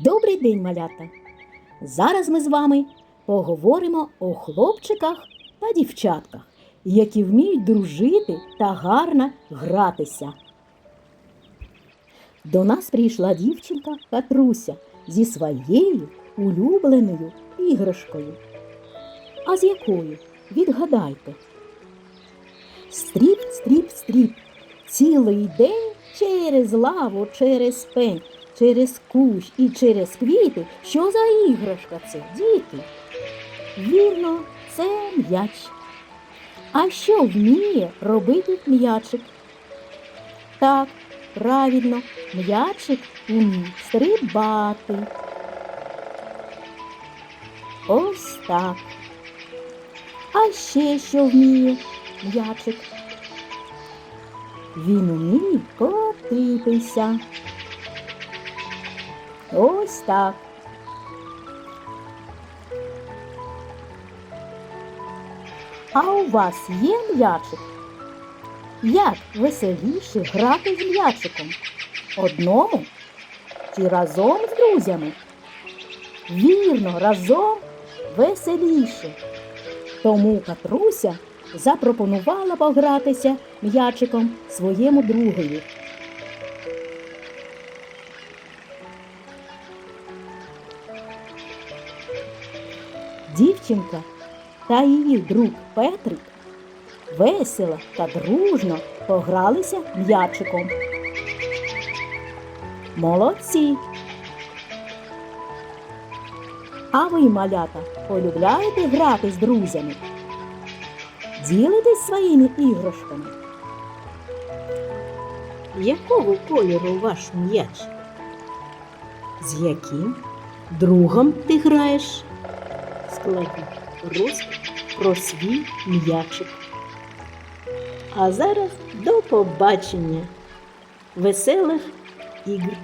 Добрий день, малята! Зараз ми з вами поговоримо о хлопчиках та дівчатках, які вміють дружити та гарно гратися. До нас прийшла дівчинка Катруся зі своєю улюбленою іграшкою. А з якою? Відгадайте. Стріп, стріп, стріп. Цілий день через лаву, через пень, через кущ і через квіти. Що за іграшка це, діти? Вірно, це м'яч. А що вміє робити м'ячик? Так, правильно, м'ячик вміє стрибати. Ось так. А ще що вміє м'ячик? Він уміє котитися. Ось так. А у вас є м'ячик? Як веселіше грати з м'ячиком? Одному чи разом з друзями? Вірно, разом веселіше. Тому Катруся запропонувала погратися м'ячиком своєму другові. Дівчинка та її друг Петрик весело та дружно погралися м'ячиком. Молодці! А ви, малята, полюбляєте грати з друзями? Ділитесь своїми іграшками? Якого кольору ваш м'яч? З яким другом ти граєш? Склади рост про свій м'ячик. А зараз до побачення, веселих ігр!